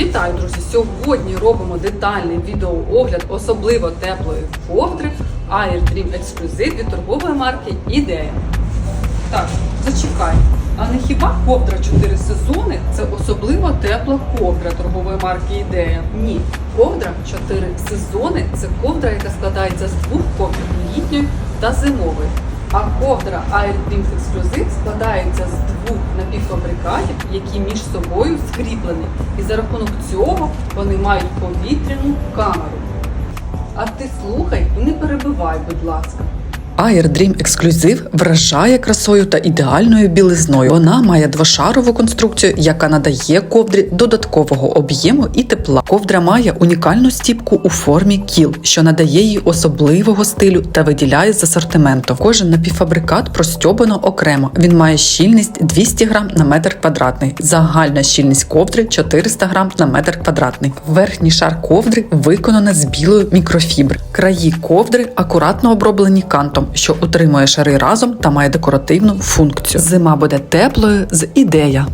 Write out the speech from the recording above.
Вітаю, друзі! Сьогодні робимо детальний відеоогляд особливо теплої ковдри Air Dream Exclusive від торгової марки Ідея. Так, зачекай. А не хіба ковдра 4 сезони це особливо тепла ковдра торгової марки Ідея? Ні. Ковдра 4 сезони це ковдра, яка складається з двох ковдрів літньої та зимової. А ковдра Air Dream Exclusive складається з двох напівфабрикатів, які між собою скріплені. І за рахунок цього вони мають повітряну камеру. А ти слухай і не перебивай, будь ласка. Air Exclusive вражає красою та ідеальною білизною. Вона має двошарову конструкцію, яка надає ковдрі додаткового об'єму і тепла. Ковдра має унікальну стіпку у формі кіл, що надає їй особливого стилю та виділяє з асортименту. Кожен напівфабрикат простьобано окремо. Він має щільність 200 грам на метр квадратний. Загальна щільність ковдри 400 грам на метр квадратний. Верхній шар ковдри виконано з білої мікрофібри. Краї ковдри акуратно оброблені кантом, що утримує шари разом та має декоративну функцію. Зима буде теплою з ідея.